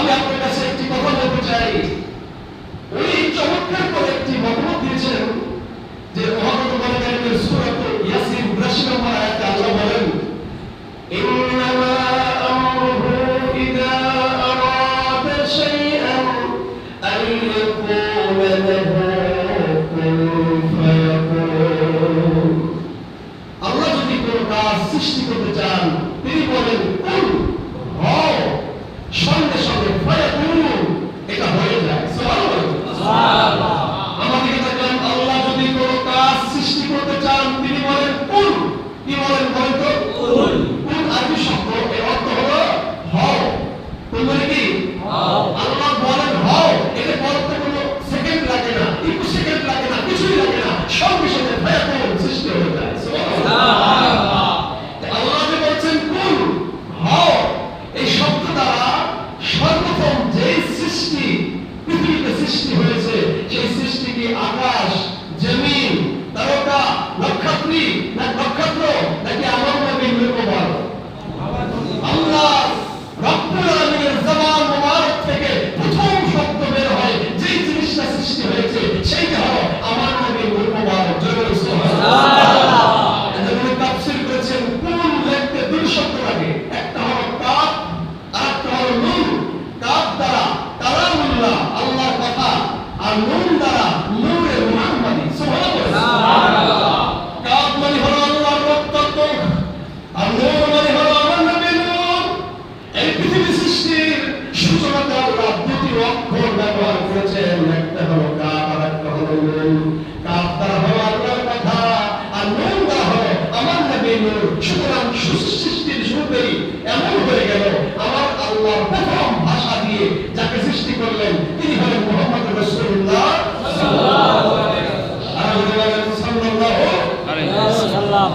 আমি আপনার কাছে একটি কথা বলতে চাই। ওই চমৎকার করে একটি মতামত দিয়েছেন যে মহানত বলেন সুরাত ইয়াসির উদ্রাসী নম্বর আয়াতে আল্লাহ বলেন, ইন্নামা আমরুহু ইদা আরাদা শাইআন আন যদি কোনো কাজ সৃষ্টি করতে চান, তিনি বলেন না নক্ষত্র নাকি আমার নবী আল্লাহ আমার নবী আর একটা হলো নুন কাফ দ্বারা আর দ্বারা নূরে মুহাম্মাদি সুবহানাল্লাহ কাফ মানে হলো আল্লাহর বক্তব্য আর নূর মানে হলো আমার নবী নূর এই পৃথিবী সৃষ্টির সূচনাতে আল্লাহ দুটি অক্ষর ব্যবহার করেছেন একটা হলো কাফ আর একটা হলো নুন কাফ দ্বারা হলো আল্লাহর কথা আর নোংরা হয় আমার নবী নূর। সুতরাং সৃষ্টির শুরুতেই এমন হয়ে গেল আমার আল্লাহ প্রথম ভাষা দিয়ে যাকে সৃষ্টি করলেন তিনি হলেন মোহাম্মদ রসুল্লাহ সাল্লাল্লাহু আলাইহি ওয়াসাল্লাম। সাল্লাম